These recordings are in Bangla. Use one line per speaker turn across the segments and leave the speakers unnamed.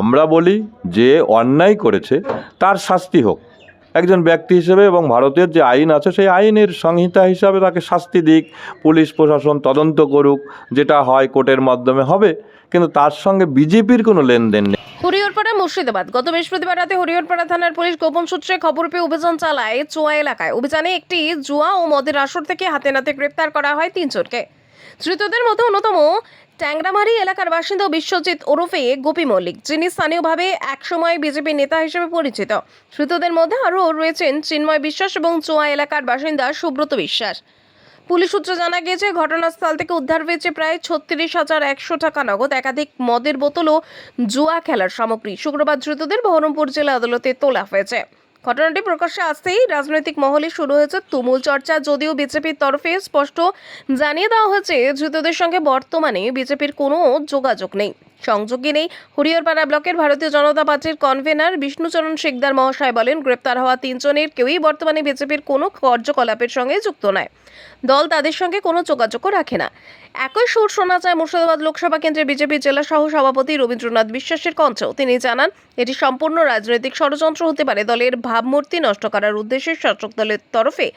আমরা বলি যে অন্যায় করেছে, তার শাস্তি হোক। একজন ব্যক্তি হিসেবে এবং ভারতের যে আইন আছে, সেই আইনের সংহিতা হিসাবে তাকে শাস্তি দিক, পুলিশ প্রশাসন তদন্ত করুক, যেটা হয় কোর্টের মাধ্যমে হবে, কিন্তু তার সঙ্গে বিজেপির কোনো লেনদেন নেই।
হরিহরপাড়া, মুর্শিদাবাদ। গত বৃহস্পতিবার রাতে হরিহরপাড়া থানার পুলিশ গোপন সূত্রে খবর পেয়ে অভিযান চালায় চোয়া এলাকায়। অভিযানে একটি জুয়া ও মদের আসর থেকে হাতে নাতে গ্রেপ্তার করা হয় তিনজনকে। ধৃতদের মধ্যে অন্যতম ট্যাংরামারি এলাকার বাসিন্দা বিশ্বজিৎ ওরফে গোপী মল্লিক, যিনি স্থানীয়ভাবে একসময় বিজেপি নেতা হিসেবে পরিচিত। ধৃতদের মধ্যে আরও রয়েছেন চিন্ময় বিশ্বাস এবং চোয়া এলাকার বাসিন্দা সুব্রত বিশ্বাস। পুলিশ সূত্রে জানা গিয়েছে, ঘটনাস্থল থেকে উদ্ধার হয়েছে প্রায় ছত্রিশ হাজার একশো টাকা নগদ, একাধিক মদের বোতল ও জুয়া খেলার সামগ্রী। শুক্রবার ধৃতদের বহরমপুর জেলা আদালতে তোলা হয়েছে। ঘটনাটি প্রকাশ্যে আসতেই রাজনৈতিক মহলে শুরু হয়েছে তুমুল চর্চা, যদিও বিজেপির তরফে স্পষ্ট জানিয়ে দেওয়া হয়েছে ধৃতদের সঙ্গে বর্তমানে বিজেপির কোনো যোগাযোগ নেই। সংযোগই নেই। হরিহরপাড়া ব্লকের ভারতীয় জনতা পার্টির কনভেনার বিষ্ণুচরণ শেখদার মহাশয় বলেন, গ্রেপ্তার হওয়া তিনজনের কেউই বর্তমানে বিজেপির কোনো কার্যকলাপের সঙ্গে যুক্ত নয়। দল তাদের সঙ্গে কোনো যোগাযোগও রাখে না। একই সুর শোনা যায় মুর্শিদাবাদ লোকসভা কেন্দ্রে বিজেপি জেলা সহ সভাপতি রবীন্দ্রনাথ বিশ্বাসের কণ্ঠেও। তিনি জানান, এটি সম্পূর্ণ রাজনৈতিক ষড়যন্ত্র হতে পারে। দলের ভাবমূর্তি নষ্ট করার উদ্দেশ্যে শাসক দলের তরফে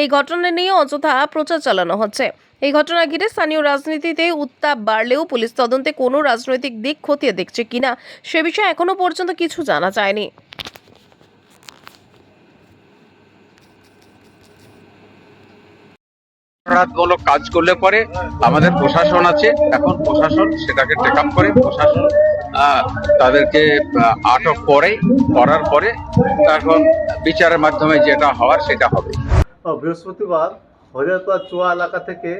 এই ঘটনা নিয়ে অযথা প্রচার চালানো হচ্ছে। এই ঘটনা ঘিরে স্থানীয় রাজনীতিতে উত্তাপ বাড়লেও পুলিশ তদন্তে কোনো রাজনৈতিক দিক খতিয়ে দেখছে কিনা, সে বিষয়ে এখনও পর্যন্ত কিছু জানা যায়নি।
অপরাধমূলক কাজ করলে পরে আমাদের প্রশাসন আছে। এখন প্রশাসন সেটাকে টেক আপ করে, প্রশাসন তাদেরকে আটক করে করার পরে এখন বিচারের মাধ্যমে যেটা হওয়ার সেটা হবে।
বৃহস্পতিবার হরিয়ারপাড়া চুয়া এলাকা থেকে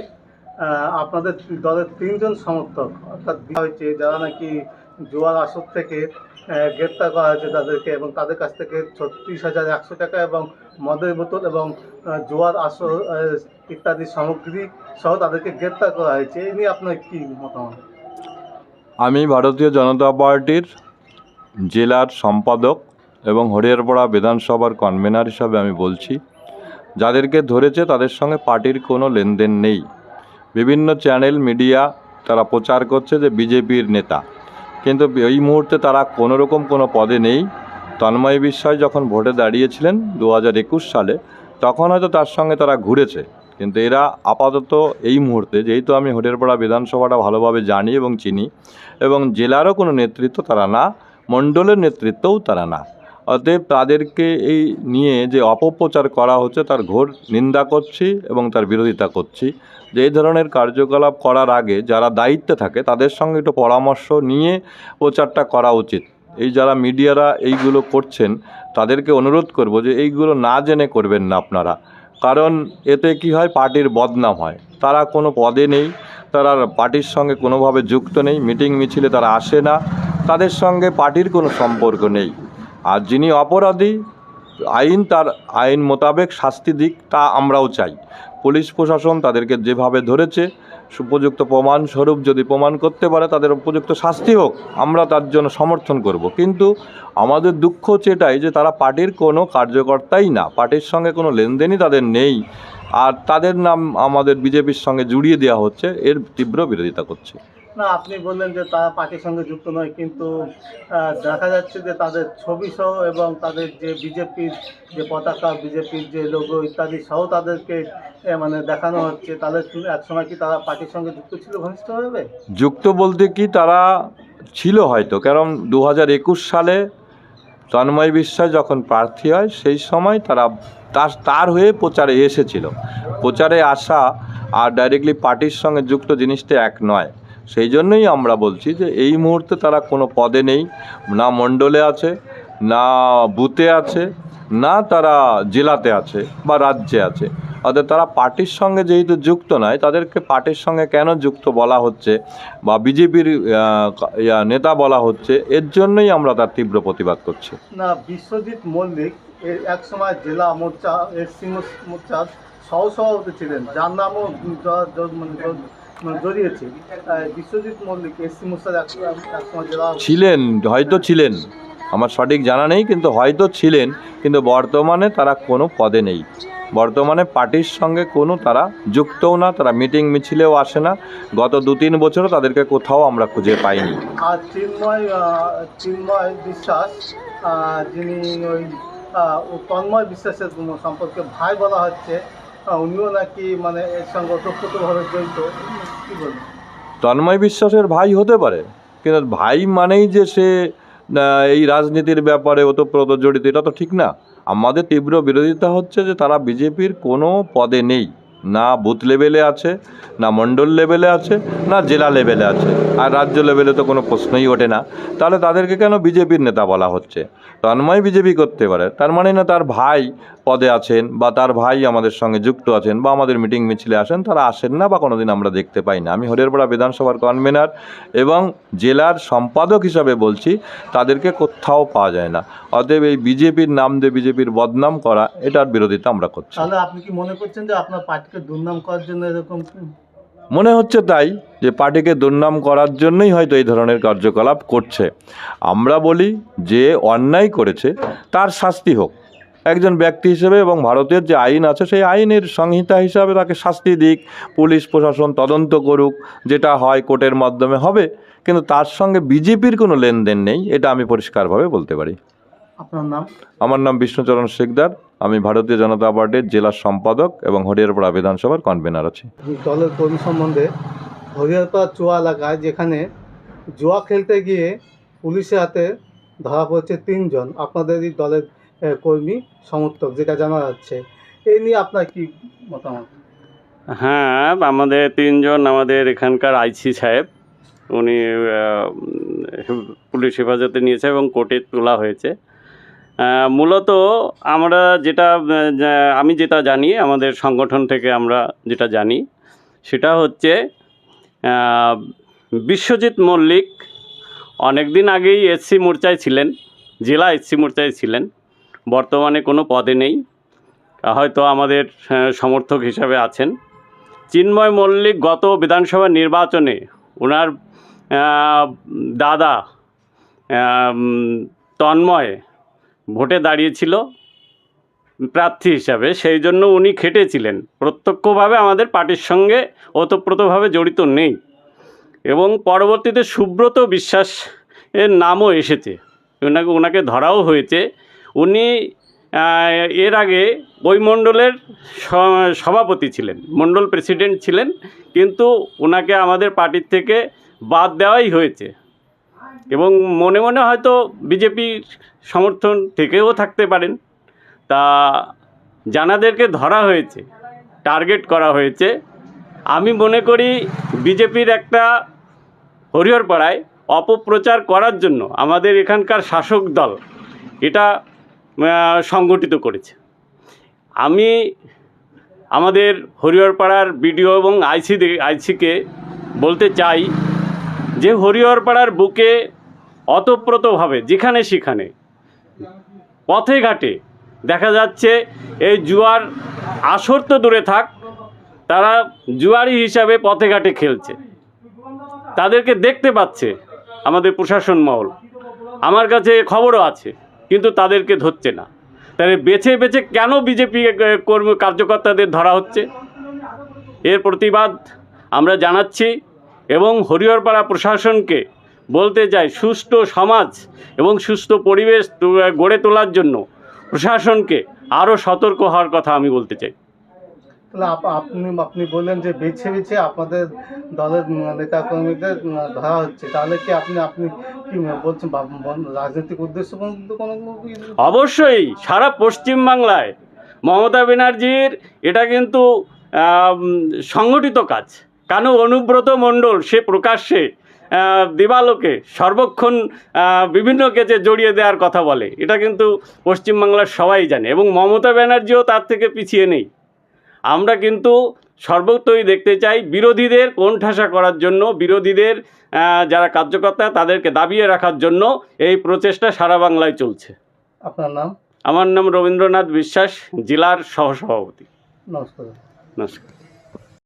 আপনাদের দলের তিনজন সমর্থক, অর্থাৎ হয়েছে, যারা নাকি জুয়ার আসর থেকে গ্রেপ্তার করা হয়েছে তাদেরকে এবং তাদের কাছ থেকে ছত্রিশ হাজার একশো টাকা এবং মদের বোতল এবং জোয়ার, আসর ইত্যাদি সামগ্রী সহ তাদেরকে গ্রেপ্তার করা হয়েছে। এই নিয়ে আপনার কি মতামত?
আমি ভারতীয় জনতা পার্টির জেলার সম্পাদক এবং হরিয়ারপাড়া বিধানসভার কনভেনার হিসাবে আমি বলছি, যাদেরকে ধরেছে তাদের সঙ্গে পার্টির কোনো লেনদেন নেই। বিভিন্ন চ্যানেল মিডিয়া তারা প্রচার করছে যে বিজেপির নেতা। কিন্তু এই মুহূর্তে তারা কোনো রকম কোনো পদে নেই। তন্ময় বিশ্বাস যখন ভোটে দাঁড়িয়েছিলেন দু একুশ সালে, তখন হয়তো তার সঙ্গে তারা ঘুরেছে। কিন্তু এরা আপাতত এই মুহূর্তে, যেহেতু আমি হরিহরপাড়া বিধানসভাটা ভালোভাবে জানি এবং চিনি, এবং জেলারও কোনো নেতৃত্ব তারা না, মণ্ডলের নেতৃত্বও তারা না। অতএব তাদেরকে এই নিয়ে যে অপপ্রচার করা হচ্ছে, তার ঘোর নিন্দা করছি এবং তার বিরোধিতা করছি। যে এই ধরনের কার্যকলাপ করার আগে যারা দায়িত্বে থাকে, তাদের সঙ্গে একটু পরামর্শ নিয়ে প্রচারটা করা উচিত। এই যারা মিডিয়ারা এইগুলো করছেন, তাদেরকে অনুরোধ করব যে এইগুলো না জেনে করবেন না আপনারা। কারণ এতে কি হয়, পার্টির বদনাম হয়। তারা কোনো পদে নেই, তারা পার্টির সঙ্গে কোনোভাবে যুক্ত নেই, মিটিং মিছিলে তারা আসে না। তাদের সঙ্গে পার্টির কোনো সম্পর্ক নেই। আর যিনি অপরাধী, আইন তার আইন মোতাবেক শাস্তি দিক তা আমরাও চাই। পুলিশ প্রশাসন তাদেরকে যেভাবে ধরেছে উপযুক্ত প্রমাণ স্বরূপ যদি প্রমাণ করতে পারে, তাদের উপযুক্ত শাস্তি হোক, আমরা তার জন্য সমর্থন করব। কিন্তু আমাদের দুঃখ হচ্ছে এটাই যে তারা পার্টির কোনো কার্যকর্তাই না, পার্টির সঙ্গে কোনো লেনদেনই তাদের নেই। আর তাদের নাম আমাদের বিজেপির সঙ্গে জুড়িয়ে দেওয়া হচ্ছে, এর তীব্র বিরোধিতা করছে।
না, আপনি বললেন যে তারা পার্টির সঙ্গে যুক্ত নয়, কিন্তু দেখা যাচ্ছে যে তাদের ছবি সহ এবং তাদের যে বিজেপির যে পতাকা, বিজেপির যে লোগো ইত্যাদি সহ তাদেরকে মানে দেখানো হচ্ছে, তাদের একসময় কি তারা পার্টির সঙ্গে যুক্ত ছিল ঘনিষ্ঠভাবে?
যুক্ত বলতে কি তারা ছিল হয়তো, কারণ দু হাজার একুশ সালে তন্ময় বিশ্বাস যখন প্রার্থী হয়, সেই সময় তারা তার তার হয়ে প্রচারে এসেছিল। প্রচারে আসা আর ডাইরেক্টলি পার্টির সঙ্গে যুক্ত জিনিসটা এক নয়। সেই জন্যই আমরা বলছি যে এই মুহূর্তে তারা কোনো পদে নেই, না মণ্ডলে আছে, না বুথে আছে, না তারা জেলাতে আছে বা রাজ্যে আছে। অর্থাৎ তারা পার্টির সঙ্গে যেহেতু যুক্ত নয়, তাদেরকে পার্টির সঙ্গে কেন যুক্ত বলা হচ্ছে বা বিজেপির নেতা বলা হচ্ছে, এর জন্যই আমরা তার তীব্র প্রতিবাদ করছি।
না, বিশ্বজিৎ মল্লিক এর এক সময় জেলা মোর্চা এসসি মোর্চার সহ সভাপতি ছিলেন। যার নামও জড়িয়েছে বিশ্বজিৎ মল্লিক এসসি
ছিলেন হয়তো ছিলেন। আমার সঠিক জানা নেই কিন্তু হয়তো ছিলেন কিন্তু বর্তমানে তারা কোনো পদে নেই। বর্তমানে পার্টির সঙ্গে কোনো তারা যুক্তও না তারা মিটিং মিছিলেও আসে না। গত দু তিন বছরও তাদেরকে কোথাও আমরা খুঁজে পাইনি।
আর চিন্ময় চিন্ময় বিশ্বাস যিনি ওই তন্ময় বিশ্বাসের সম্পর্কে ভাই বলা হচ্ছে উনিও নাকি মানে এর সঙ্গে জড়িত।
তন্ময় বিশ্বাসের ভাই হতে পারে, কিন্তু ভাই মানেই যে সে এই রাজনীতির ব্যাপারে ওতপ্রোত জড়িত, এটা তো ঠিক না। আমাদের তীব্র বিরোধিতা হচ্ছে যে তারা বিজেপির কোনো পদে নেই, না বুথ লেভেলে আছে, না মণ্ডল লেভেলে আছে, না জেলা লেভেলে আছে। আর রাজ্য লেভেলে তো কোনো প্রশ্নই ওঠে না। তাহলে তাদেরকে কেন বিজেপির নেতা বলা হচ্ছে? তন্ময় বিজেপি করতে পারে, তার মানে না তার ভাই পদে আছেন বা তার ভাই আমাদের সঙ্গে যুক্ত আছেন বা আমাদের মিটিং মিছিলে আসেন তারা আসেন না বা কোনোদিন আমরা দেখতে পাই না। আমি হরিয়ারপাড়া বিধানসভার কনভেনার এবং জেলার সম্পাদক হিসাবে বলছি তাদেরকে কোথাও পাওয়া যায় না। অতএব এই বিজেপির নাম দিয়ে বিজেপির বদনাম করা এটার বিরোধিতা আমরা করছি।
তাহলে আপনি কি মনে করছেন যে আপনার পার্টিকে দুর্নাম করার জন্য এরকম?
মনে হচ্ছে তাই যে পার্টিকে দুর্নাম করার জন্যই হয়তো এই ধরনের কার্যকলাপ করছে। আমরা বলি যে অন্যায় করেছে তার শাস্তি হোক। একজন ব্যক্তি হিসেবে এবং ভারতের যে আইন আছে সেই আইনের সংহিতা হিসাবে তাকে শাস্তি দিক পুলিশ প্রশাসন তদন্ত করুক যেটা হয় কোর্টের মাধ্যমে হবে। কিন্তু তার সঙ্গে বিজেপির কোনো লেনদেন নেই এটা আমি পরিষ্কারভাবে বলতে পারি।
আপনার নাম?
আমার নাম বিষ্ণুচরণ শেখদার। আমি ভারতীয় জনতা পার্টির জেলা সম্পাদক এবং হরিয়ারপাড়া বিধানসভার কনভেনার আছি।
দলের কর্মী সম্বন্ধে হরিয়ারপাড়া চুয়া এলাকায় যেখানে জুয়া খেলতে গিয়ে পুলিশের হাতে ধরা পড়ছে তিনজন। আপনাদেরই দলের আহ, কর্মী, সমর্থক, যেটা জানা যাচ্ছে। এই নিয়ে আপনার কি মতামত?
হ্যাঁ আমাদের তিনজন আমাদের এখানকার আইসি সাহেব। উনি পুলিশ হেফাজতে নিয়েছে এবং কোর্টে তোলা হয়েছে। মূলত আমরা যেটা আমি যেটা জানি, আমাদের সংগঠন থেকে আমরা যেটা জানি, সেটা হচ্ছে বিশ্বজিৎ মল্লিক অনেক দিন আগেই এসসি মোর্চায় ছিলেন, জেলা এসসি মোর্চায় ছিলেন। বর্তমানে কোনো পদে নেই। হয়তো আমাদের সমর্থক হিসাবে আছেন। চিন্ময় মল্লিক গত বিধানসভা নির্বাচনে ওনার দাদা তন্ময় ভোটে দাঁড়িয়েছিল প্রার্থী হিসাবে, সেই জন্য উনি খেটেছিলেন। প্রত্যক্ষভাবে আমাদের পার্টির সঙ্গে ওতপ্রোতভাবে জড়িত নেই এবং পরবর্তীতে সুব্রত বিশ্বাস এর নামও এসেছে। ওনাকে ওনাকে ধরাও হয়েছে। উনি এর আগে ওই মণ্ডলের সভাপতি ছিলেন, মণ্ডল প্রেসিডেন্ট ছিলেন, কিন্তু ওনাকে আমাদের পার্টির থেকে বাদ দেওয়াই হয়েছে। এবং মনে মনে হয়তো বিজেপির সমর্থন থেকেও থাকতে পারেন। তা জানাদেরকে ধরা হয়েছে, টার্গেট করা হয়েছে। আমি মনে করি বিজেপির একটা হরিহরপাড়ায় অপপ্রচার করার জন্য আমাদের এখানকার শাসক দল এটা সংগঠিত করেছে। আমি আমাদের হরিহরপাড়ার বিডিও এবং আইসি আইসিকে বলতে চাই যে হরিহরপাড়ার বুকে অতপ্রতভাবে যেখানে সেখানে পথে ঘাটে দেখা যাচ্ছে এই জুয়ার আসর তো দূরে থাক, তারা জুয়ারি হিসাবে পথে ঘাটে খেলছে। তাদেরকে দেখতে পাচ্ছে আমাদের প্রশাসন মহল। আমার কাছে খবরও আছে। কিন্তু তাদেরকে ধরছে না। তাহলে বেছে বেছে কেন বিজেপি কর্মী, কার্যকর্তাদের ধরা হচ্ছে? এর প্রতিবাদ আমরা জানাচ্ছি এবং হরিহরপাড়া প্রশাসনকে বলতে চাই, সুষ্ঠু সমাজ এবং সুস্থ পরিবেশ গড়ে তোলার জন্য প্রশাসনকে আরও সতর্ক হওয়ার কথা আমি বলতে চাই।
তাহলে আপনি আপনি বললেন যে বেছে বেছে আপনাদের দলের নেতা কর্মীদের ধরা হচ্ছে। তাহলে কি আপনি আপনি কি বলছেন? রাজনৈতিক উদ্দেশ্য কোনো
অবশ্যই, সারা পশ্চিমবাংলায় মমতা ব্যানার্জির এটা কিন্তু সংগঠিত কাজ। কেন অনুব্রত মণ্ডল, সে প্রকাশ্যে দিবালোকে সর্বক্ষণ বিভিন্ন কেচে জড়িয়ে দেওয়ার কথা বলে। এটা কিন্তু পশ্চিমবাংলার সবাই জানে এবং মমতা ব্যানার্জিও তার থেকে পিছিয়ে নেই। আমরা কিন্তু সর্বত্রই দেখতে চাই বিরোধীদের কোণঠাসা করার জন্য বিরোধীদের যারা কার্যকর্তা তাদেরকে দাবিয়ে রাখার জন্য এই প্রচেষ্টা সারা বাংলায় চলছে।
আপনার নাম?
আমার নাম রবীন্দ্রনাথ বিশ্বাস জেলার সহসভাপতি।
নমস্কার।
নমস্কার।